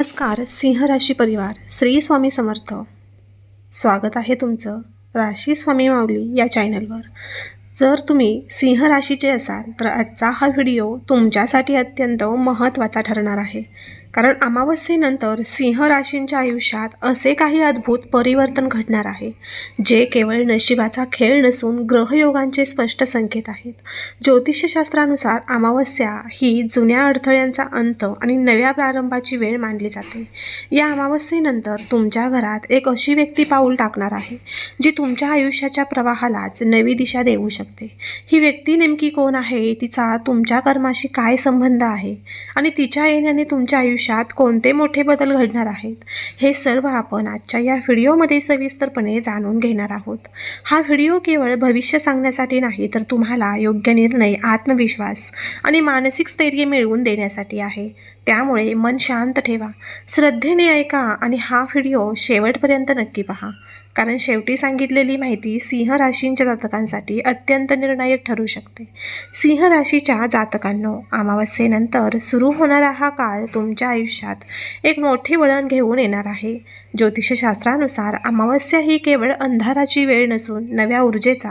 नमस्कार सिंह राशी परिवार श्री स्वामी समर्थ. स्वागत आहे तुमचं राशी स्वामी माऊली या चॅनलवर. जर तुम्ही सिंह राशीचे असाल तर आजचा हा व्हिडिओ तुमच्यासाठी अत्यंत महत्त्वाचा ठरणार आहे. कारण अमावस्येनंतर सिंह राशींच्या आयुष्यात असे काही अद्भुत परिवर्तन घडणार आहे जे केवळ नशिबाचा खेळ नसून ग्रहयोगांचे स्पष्ट संकेत आहेत. ज्योतिषशास्त्रानुसार अमावस्या ही जुन्या अडथळ्यांचा अंत आणि नव्या प्रारंभाची वेळ मानली जाते. या अमावस्येनंतर तुमच्या घरात एक अशी व्यक्ती पाऊल टाकणार आहे जी तुमच्या आयुष्याच्या प्रवाहालाच नवी दिशा देऊ शकते. ही व्यक्ती नेमकी कोण आहे? तिचा तुमच्या कर्माशी काय संबंध आहे? आणि तिच्या येण्याने तुमच्या आयुष्यात कोणते मोठे बदल घडणार आहेत? हे सर्व आपण आजच्या या व्हिडिओमध्ये सविस्तरपणे जाणून घेणार आहोत. हा व्हिडिओ केवळ भविष्य सांगण्यासाठी नाही तर तुम्हाला योग्य निर्णय आत्मविश्वास आणि मानसिक स्थैर्य मिळवून देण्यासाठी आहे. त्यामुळे मन शांत ठेवा. श्रद्धेने ऐका आणि हा व्हिडिओ शेवटपर्यंत नक्की पहा. कारण शेवटी सांगितलेली माहिती सिंह राशींच्या जातकांसाठी अत्यंत निर्णायक ठरू शकते. सिंह राशीच्या जातकांनो अमावस्येनंतर सुरू होणारा हा काळ तुमच्या आयुष्यात एक मोठे वळण घेऊन येणार आहे. ज्योतिषशास्त्रानुसार अमावस्या ही केवळ अंधाराची वेळ नसून नव्या ऊर्जेचा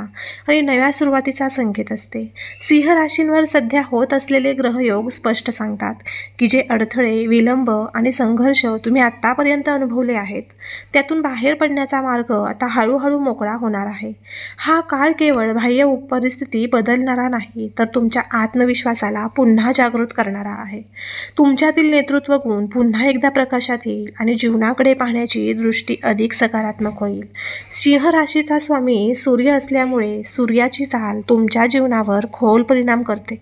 आणि नव्या सुरुवातीचा संकेत असते. सिंह राशींवर सध्या होत असलेले ग्रहयोग स्पष्ट सांगतात की जे अडथळे विलंब आणि संघर्ष तुम्ही आत्तापर्यंत अनुभवले आहेत त्यातून बाहेर पडण्याचा मार्ग आता हळूहळू मोकळा होणार आहे. हा काळ केवळ बाह्य परिस्थिती बदलणारा नाही तर तुमच्या आत्मविश्वासाला पुन्हा जागृत करणारा आहे. तुमच्यातील नेतृत्व गुण पुन्हा एकदा प्रकाशात येईल आणि जीवनाकडे पाहण्याची दृष्टी अधिक सकारात्मक होईल. सिंह राशीचा स्वामी सूर्य असल्यामुळे सूर्याची चाल तुमच्या जीवनावर खोल परिणाम करते.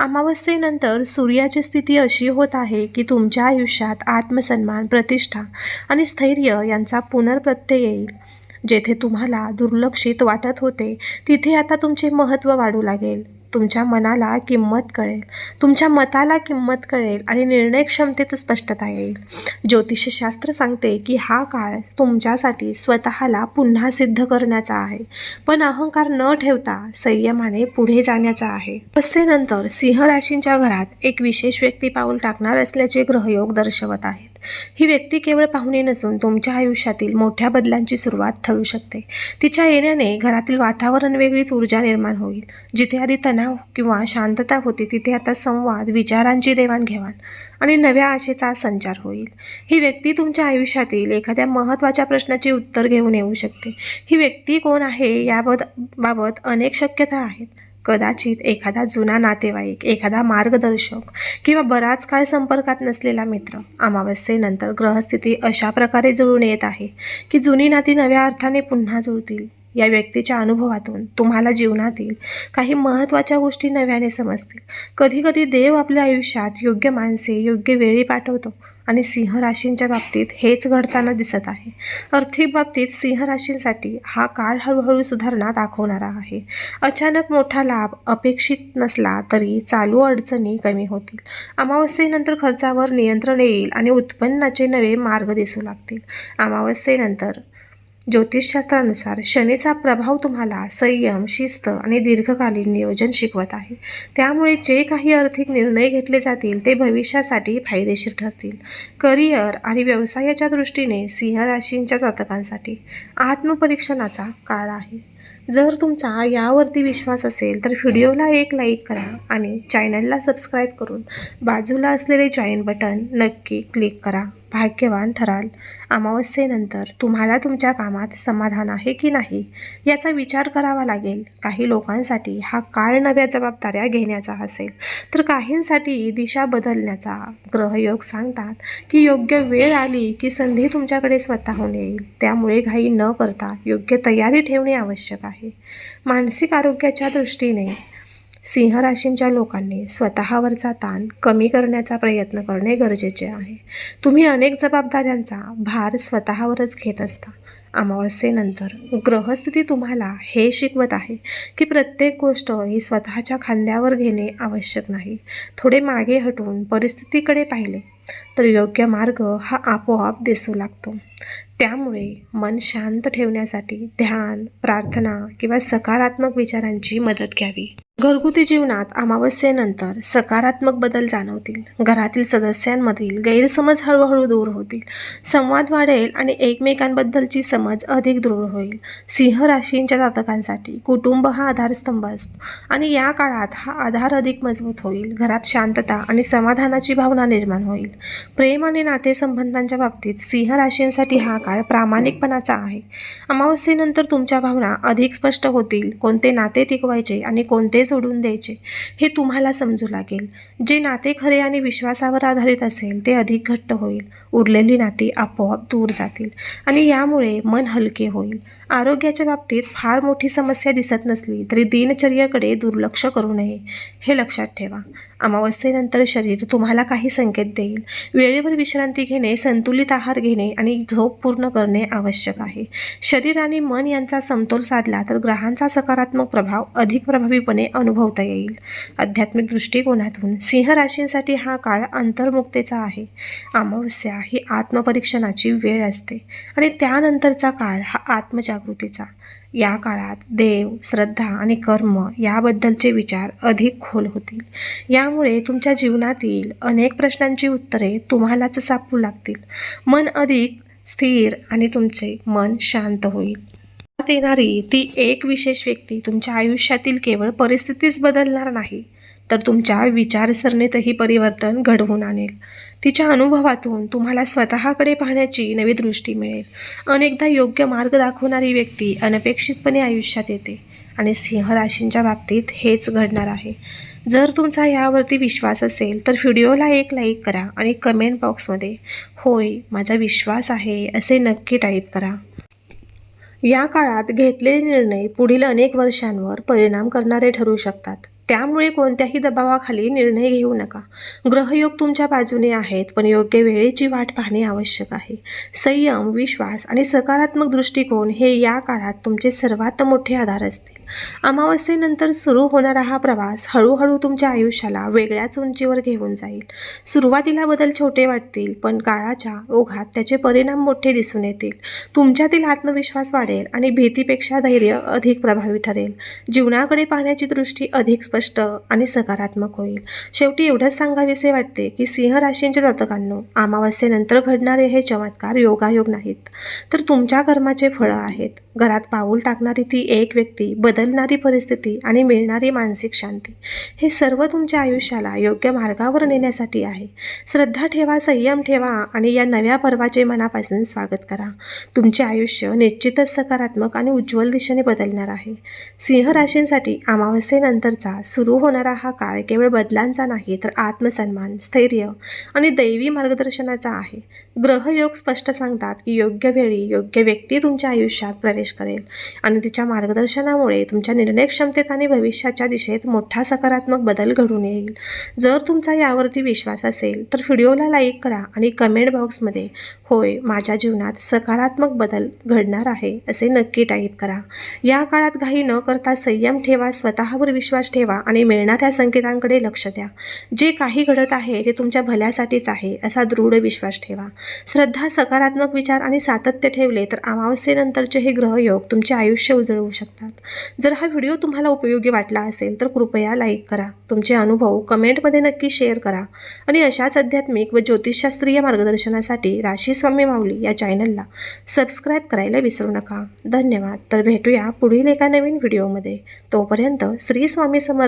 अमावस्येनंतर सूर्याची स्थिती अशी होत आहे की तुमच्या आयुष्यात आत्मसन्मान प्रतिष्ठा आणि स्थैर्य यांचा पुनर्प्रत्यय येईल. जेथे तुम्हाला दुर्लक्षित वाटत होते तिथे आता तुमचे महत्त्व वाढू लागेल. तुमच्या मनाला किंमत कळेल. तुमच्या मताला किंमत कळेल आणि निर्णय क्षमतेत स्पष्टता येईल. ज्योतिषशास्त्र सांगते की हा काळ तुमच्यासाठी स्वतःला पुन्हा सिद्ध करण्याचा आहे. पण अहंकार न ठेवता संयमाने पुढे जाण्याचा आहे. तसेनंतर सिंह राशींच्या घरात एक विशेष व्यक्ती पाऊल टाकणार असल्याचे ग्रहयोग दर्शवत आहे ही व्यक्ती केवळ पाहुणे नसून तुमच्या आयुष्यातील मोठ्या बदलांची सुरुवात ठरू शकते. तिच्या येण्याने घरातील वातावरण वेगळीच ऊर्जा निर्माण होईल. जिथे आधी तणाव किंवा शांतता होती तिथे आता संवाद विचारांची देवाणघेवाण आणि नव्या आशेचा संचार होईल. ही व्यक्ती तुमच्या आयुष्यातील एखाद्या महत्त्वाच्या प्रश्नाची उत्तर घेऊन येऊ शकते. ही व्यक्ती कोण आहे याबद बाबत अनेक शक्यता आहेत. कदाचित एखादा जुना नातेवाईक एखादा मार्गदर्शक किंवा बराच काळ संपर्कात नसलेला मित्र अमावस्येनंतर ग्रहस्थिती अशा प्रकारे जुळून येत आहे की जुनी नाती नव्या अर्थाने पुन्हा जुळतील. या व्यक्तीच्या अनुभवातून तुम्हाला जीवनातील काही महत्त्वाच्या गोष्टी नव्याने समजतील. कधीकधी देव आपल्या आयुष्यात योग्य माणसे योग्य वेळी पाठवतो. आणि सिंह राशींच्या बाबतीत हेच घडताना दिसत आहे. आर्थिक बाबतीत सिंह राशींसाठी हा काळ हळूहळू सुधारणा दाखवणारा आहे. अचानक मोठा लाभ अपेक्षित नसला तरी चालू अडचणी कमी होतील. अमावस्येनंतर खर्चावर नियंत्रण येईल आणि उत्पन्नाचे नवे मार्ग दिसू लागतील. अमावस्येनंतर ज्योतिषशास्त्रानुसार शनीचा प्रभाव तुम्हाला संयम शिस्त आणि दीर्घकालीन नियोजन शिकवत आहे. त्यामुळे जे काही आर्थिक निर्णय घेतले जातील ते भविष्यासाठी फायदेशीर ठरतील. करिअर आणि व्यवसायाच्या दृष्टीने सिंह राशींच्या जातकांसाठी आत्मपरीक्षणाचा काळ आहे. जर तुमचा यावरती विश्वास असेल तर व्हिडिओला एक लाईक करा आणि चॅनलला सबस्क्राईब करून बाजूला असलेले जॉईन बटन नक्की क्लिक करा. भाग्यवान ठराल. अमावस्येनंतर तुम्हाला तुमच्या कामात समाधान आहे की नाही याचा विचार करावा लागेल. काही लोकांसाठी हा काळ नव्या जबाबदाऱ्या घेण्याचा असेल. तर काहींसाठी दिशा बदलण्याचा ग्रहयोग सांगतात की योग्य वेळ आली की संधी तुमच्याकडे स्वतःहून येईल. त्यामुळे घाई न करता योग्य तयारी ठेवणे आवश्यक आहे. मानसिक आरोग्याच्या दृष्टीने सिंह राशींच्या लोकांनी स्वतःवरचा ताण कमी करण्याचा प्रयत्न करणे गरजेचे आहे. तुम्ही अनेक जबाबदाऱ्यांचा भार स्वतःवरच घेत असता. अमावस्येनंतर ग्रहस्थिती तुम्हाला हे शिकवत आहे की प्रत्येक गोष्ट ही स्वतःच्या खांद्यावर घेणे आवश्यक नाही. थोडे मागे हटून परिस्थितीकडे पाहिले तर योग्य मार्ग हा आपोआप दिसू लागतो. त्यामुळे मन शांत ठेवण्यासाठी ध्यान प्रार्थना किंवा सकारात्मक विचारांची मदत घ्यावी. घरगुती जीवनात अमावस्येनंतर सकारात्मक बदल जाणवतील. घरातील सदस्यांमधील गैरसमज हळूहळू दूर होतील. संवाद वाढेल आणि एकमेकांबद्दलची समज अधिक दृढ होईल. सिंह राशींच्या जातकांसाठी कुटुंब हा आधारस्तंभ असतो आणि या काळात हा आधार अधिक मजबूत होईल. घरात शांतता आणि समाधानाची भावना निर्माण होईल. प्रेम आणि नातेसंबंधांच्या बाबतीत सिंह राशींसाठी हा काळ प्रामाणिकपणाचा आहे. अमावस्येनंतर तुमच्या भावना अधिक स्पष्ट होतील. कोणते नाते टिकवायचे आणि कोणते सोडून द्यायचे. हे तुम्हाला समजू लागेल. जे नाते खरे आणि विश्वासावर आधारित असेल ते अधिक घट्ट होईल. उरलेली नाती आपोआप दूर जातील आणि यामुळे मन हलके होईल. आरोग्याच्या बाबतीत फार मोठी समस्या दिसत नसली तरी दिनचर्येकडे दुर्लक्ष करू नये हे लक्षात ठेवा. अमावस्येनंतर शरीर तुम्हाला काही संकेत देईल. वेळेवर विश्रांती घेणे संतुलित आहार घेणे आणि झोप पूर्ण करणे आवश्यक आहे. शरीर आणि मन यांचा समतोल साधला तर ग्रहांचा सकारात्मक प्रभाव अधिक प्रभावीपणे अनुभवता येईल. आध्यात्मिक दृष्टिकोनातून सिंह राशींसाठी हा काळ अंतर्मुक्तेचा आहे. अमावस्या ही आत्मपरीक्षणाची वेळ असते आणि त्यानंतरचा काळ हा आत्मजागृतीचा. या काळात देव श्रद्धा आणि कर्म याबद्दलचे विचार अधिक खोल होतील. यामुळे तुमच्या जीवनातील अनेक प्रश्नांची उत्तरे तुम्हालाच सापडू लागतील. मन अधिक स्थिर आणि तुमचे मन शांत होईल. येणारी ती एक विशेष व्यक्ती तुमच्या आयुष्यातील केवळ परिस्थितीच बदलणार नाही तर तुमच्या विचारसरणीतही परिवर्तन घडवून आणेल. तिच्या अनुभवातून तुम्हाला स्वतःकडे पाहण्याची नवी दृष्टी मिळेल. अनेकदा योग्य मार्ग दाखवणारी व्यक्ती अनपेक्षितपणे आयुष्यात येते आणि सिंह राशींच्या बाबतीत हेच घडणार आहे. जर तुमचा यावरती विश्वास असेल तर व्हिडिओला एक लाईक करा आणि कमेंट बॉक्समध्ये होय माझा विश्वास आहे असे नक्की टाईप करा. या काळात घेतलेले निर्णय पुढील अनेक वर्षांवर परिणाम करणारे ठरू शकतात. त्यामुळे कोणत्याही दबावाखाली निर्णय घेऊ नका. ग्रहयोग तुमच्या बाजूने आहेत पण योग्य वेळेची वाट पाहणे आवश्यक आहे. संयम विश्वास आणि सकारात्मक दृष्टिकोन हे या काळात तुमचे सर्वात मोठे आधार असतील. अमावस्येनंतर सुरू होणारा हा प्रवास हळूहळू तुमच्या आयुष्याला वेगळ्याच उंचीवर घेऊन जाईल. सुरुवातीला बदल छोटे वाटतील पण काळाच्या ओघात त्याचे परिणाम मोठे दिसून येतील. तुमच्यातील आत्मविश्वास वाढेल आणि भीतीपेक्षा धैर्य अधिक प्रभावी ठरेल. जीवनाकडे पाहण्याची दृष्टी अधिक स्पष्ट आणि सकारात्मक होईल. शेवटी एवढंच सांगावेसे वाटते की सिंह राशींच्या जातकांनो अमावस्येनंतर घडणारे हे चमत्कार योगायोग नाहीत. तर तुमच्या कर्माचे फळं आहेत. घरात पाऊल टाकणारी ती एक व्यक्ती बदलणारी परिस्थिती आणि मिळणारी मानसिक शांती हे सर्व तुमच्या आयुष्याला योग्य मार्गावर नेण्यासाठी आहे. श्रद्धा ठेवा संयम ठेवा आणि या नव्या पर्वाचे मनापासून स्वागत करा. तुमचे आयुष्य निश्चितच सकारात्मक आणि उज्ज्वल दिशेने बदलणार आहे. सिंह राशींसाठी अमावस्येनंतरचा सुरू होणारा हा काळ केवळ बदलांचा नाही तर आत्मसन्मान स्थैर्य आणि दैवी मार्गदर्शनाचा आहे. ग्रहयोग स्पष्ट सांगतात की योग्य वेळी योग्य व्यक्ती तुमच्या आयुष्यात प्रवेश करेल आणि तिच्या मार्गदर्शनामुळे तुमच्या निर्णय क्षमतेत आणि भविष्याच्या दिशेत मोठा सकारात्मक बदल घडून येईल. जर तुमचा यावरती विश्वास असेल तर व्हिडिओला लाईक करा आणि कमेंट बॉक्समध्ये होय माझ्या जीवनात सकारात्मक बदल घडणार आहे असे नक्की टाईप करा. या काळात घाई न करता संयम ठेवा स्वतःवर विश्वास ठेवा आणि मिळणाऱ्या संकेतांकडे लक्ष द्या. जे काही घडत आहे ते तुमच्या भल्यासाठीच आहे असा दृढ विश्वास ठेवा. श्रद्धा सकारात्मक विचार आणि सातत्य ठेवले तर अमावस्येनंतरचे हे ग्रहयोग तुमचे आयुष्य उजळवू शकतात. जर हा व्हिडिओ तुम्हाला उपयोगी वाटला असेल तर कृपया लाईक करा तुमचे अनुभव कमेंटमध्ये नक्की शेअर करा आणि अशाच आध्यात्मिक व ज्योतिषशास्त्रीय मार्गदर्शनासाठी राशी स्वामी माऊली या चॅनलला सबस्क्राईब करायला विसरू नका. धन्यवाद. तर भेटूया पुढील एका नवीन व्हिडिओमध्ये. तोपर्यंत श्री स्वामी समर्थ.